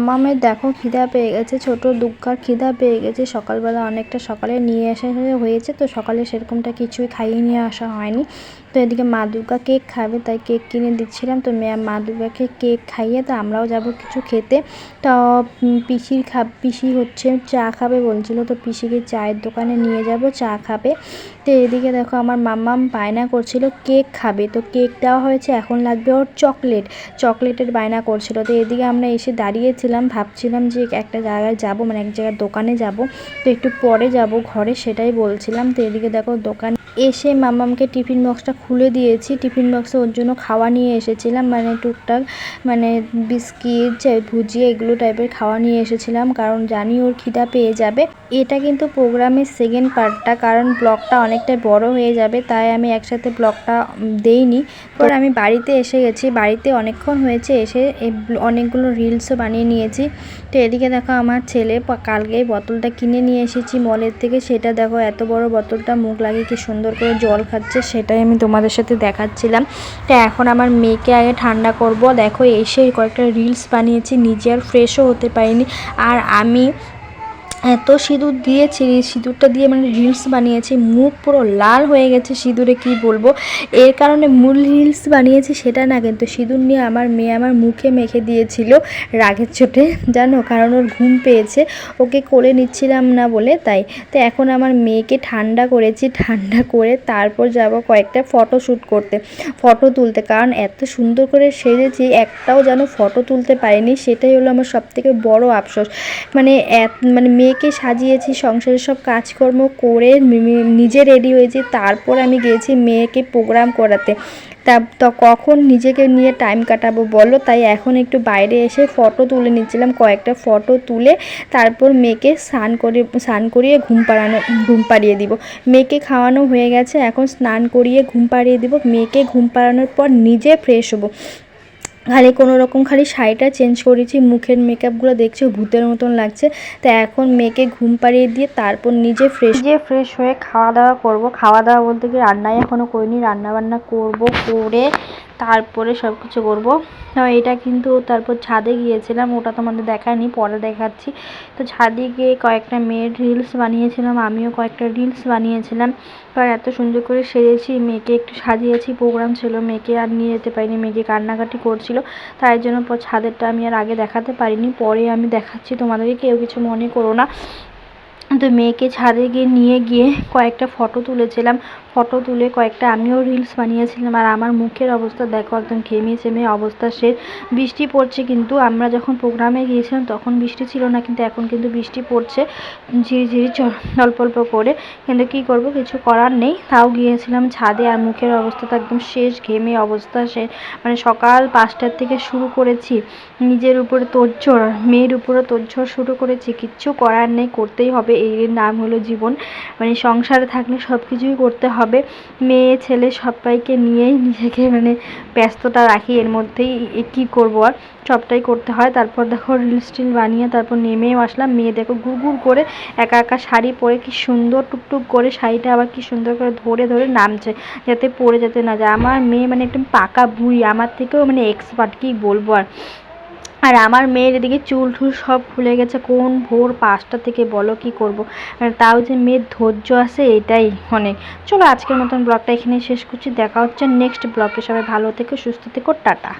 মাম্মামের দেখো খিদা পেয়ে গেছে, ছোট দুগ্গার খিদা পেয়ে গেছে। সকালবেলা অনেকটা সকালে নিয়ে আসা হয়েছে, তো সকালে সেরকমটা কিছুই খাইয়ে নিয়ে আসা হয়নি। তো এদিকে মা দুর্গা কেক খাবে, তাই কেক কিনে দিচ্ছিলাম। তো মেয়ে মা দুর্গাকে কেক খাইয়ে, তো আমরাও যাব কিছু খেতে। তো পিসির খা, পিসি হচ্ছে চা খাবে বলছিল, তো পিসিকে চায়ের দোকানে নিয়ে যাব, চা খাবে। তো এদিকে দেখো আমার মাম্মাম বায়না করছিল, কেক খাবে। তো কেক দেওয়া হয়েছে, এখন লাগবে ওর চকলেট। চকলেটের বায়না করছিল। তো এদিকে আমরা এসে দাঁড়িয়েছিলাম, ভাবছিলাম যে একটা জায়গায় যাব মানে এক জায়গায় দোকানে যাব। তো একটু পরে যাব ঘরে, সেটাই বলছিলাম। তো এদিকে দেখো দোকান এসে মামামকে টিফিন বক্সটা খুলে দিয়েছি। টিফিন বক্সে ওর জন্য খাওয়া নিয়ে এসেছিলাম মানে টুকটাক মানে বিস্কিট ভুজিয়া এগুলো টাইপের খাওয়া নিয়ে এসেছিলাম, কারণ জানি ওর খিদা পেয়ে যাবে। এটা কিন্তু প্রোগ্রামের সেকেন্ড পার্টটা কারণ ব্লগটা অনেকটাই বড় হয়ে যাবে, তাই আমি একসাথে ব্লগটা দেইনি। পর আমি বাড়িতে এসে গেছি, বাড়িতে অনেকক্ষণ হয়েছে, এসে অনেকগুলো রিলসও বানিয়ে নিয়েছি। তো এদিকে দেখো আমার ছেলে কালকে বোতলটা কিনে নিয়ে এসেছি মলের থেকে, সেটা দেখো এত বড় বোতলটা, মুখ লাগিয়ে কি সুন্দর করে জল খাচ্ছে, সেটাই আমি তোমাদের সাথে দেখাচ্ছিলাম। তো এখন আমার মেয়েকে আগে ঠান্ডা করব। দেখো, এসে কয়েকটা রিলস বানিয়েছি, নিজে আর ফ্রেশও হতে পারিনি। আর আমি এত সিঁদুর দিয়েছি সিঁদুরটা দিয়ে মানে রিলস বানিয়েছি, মুখ পুরো লাল হয়ে গেছে সিঁদুরে, কি বলব? এর কারণে মূল রিলস বানিয়েছি সেটা না, কিন্তু সিঁদুর নিয়ে আমার মেয়ে আমার মুখে মেখে দিয়েছিল রাগের চোটে, জানো? কারণ ওর ঘুম পেয়েছে, ওকে কোলে নিচ্ছিলাম না বলে তাই। তো এখন আমার মেয়েকে ঠান্ডা করেছি, ঠান্ডা করে তারপর যাব কয়েকটা ফটো শ্যুট করতে ফটো তুলতে। কারণ এত সুন্দর করে সেজেছি, একটাও যেন ফটো তুলতে পারিনি, সেটাই হলো আমার সবথেকে বড় আফসোস। মানে মানে মেয়ে মেয়েকে সাজিয়েছি, সংসারের সব কাজকর্ম করে নিজে রেডি হয়েছি, তারপর আমি গিয়েছি মেয়েকে প্রোগ্রাম করাতে। তা কখন নিজেকে নিয়ে টাইম কাটাবো বলো? তাই এখন একটু বাইরে এসে ফটো তুলে নিচ্ছিলাম, কয়েকটা ফটো তুলে তারপর মেয়েকে স্নান করে, স্নান করিয়ে ঘুম পাড়ানো, ঘুম পাড়িয়ে দিব। মেয়েকে খাওয়ানো হয়ে গেছে, এখন স্নান করিয়ে ঘুম পাড়িয়ে দিব। মেয়েকে ঘুম পাড়ানোর পর নিজে ফ্রেশ হব। খালি কোনো রকম খালি শাড়িটা চেঞ্জ করেছি, মুখের মেকআপগুলো দেখছি, ভূতের মতন লাগছে। তো এখন মেয়েকে ঘুম পাড়িয়ে দিয়ে তারপর নিজে ফ্রেশ নিজে ফ্রেশ হয়ে খাওয়া দাওয়া করব। খাওয়া দাওয়া বলতে কি রান্নাই এখনও করিনি রান্না বান্না করব, করে তারপরে সব কিছু করব এটা কিন্তু তারপর ছাদে গিয়েছিলাম, ওটা তোমাদের দেখায়নি, পরে দেখাচ্ছি। তো ছাদে গিয়ে কয়েকটা মেয়ের রিলস বানিয়েছিলাম, আমিও কয়েকটা রিলস বানিয়েছিলাম। আর এত সুন্দর করে সেরেছি মেয়েকে একটু সাজিয়েছি প্রোগ্রাম ছিল, মেয়েকে আর নিয়ে যেতে পারিনি, মেয়েকে কান্নাকাটি করছিল। তাই জন্য ছাদেরটা আমি আর আগে দেখাতে পারিনি, পরে আমি দেখাচ্ছি তোমাদেরকে, কেউ কিছু মনে করো না। তো মেয়েকে ছাদে গিয়ে নিয়ে গিয়ে কয়েকটা ফটো তুলেছিলাম। ফটো তুলে কয়েকটা আমিও রিলস বানিয়েছিলাম আর আমার মুখের অবস্থা দেখো, একদম ঘেমে চেমে অবস্থা সে। বৃষ্টি পড়ছে কিন্তু আমরা যখন প্রোগ্রামে গিয়েছিলাম তখন বৃষ্টি ছিল না কিন্তু এখন কিন্তু বৃষ্টি পড়ছে ঝিরি ঝিরিঝিরি অল্প অল্প করে। কিন্তু কি করব, কিছু করার নেই। তাও গিয়েছিলাম ছাদে আর মুখের অবস্থা তো একদম শেষ, ঘেমে অবস্থা সে। মানে সকাল পাঁচটার থেকে শুরু করেছি। নিজের উপরে তোড়ঝড় মেয়ের উপরে তোড়ঝড় শুরু করেছি। কিচ্ছু করার নেই, করতেই হবে। এর নাম হলো জীবন। মানে সংসারে থাকলে সব কিছুই করতে হবে। মেয়ে, ছেলে সবাইকে নিয়েই নিজেকে মানে ব্যস্ততা রাখি। এর মধ্যেই কী করব আর? সবটাই করতে হয়। তারপর দেখো রিলস টিল বানিয়ে তারপর নেমেও আসলাম। মেয়ে দেখো গুড় করে একা একা শাড়ি পরে কি সুন্দর টুকটুক করে শাড়িটা আবার কি সুন্দর করে ধরে ধরে নামছে, যাতে পরে যেতে না যায়। আমার মেয়ে মানে একদম পাকা বুড়ি। আমার থেকেও মানে এক্সপার্ট কী বলব আর? আর আমার মেয়ের এদিকে চুল ঠুল সব খুলে গেছে। কোন ভোর পাঁচটা থেকে বলো কি করব? তাও যে মেয়ের ধৈর্য আছে, এটাই অনেক। চলো আজকের মতন ব্লগটা এখানে শেষ করছি। দেখা হচ্ছে নেক্সট ব্লগে। সবাই ভালো থেকো, সুস্থ থেকো, টাটা।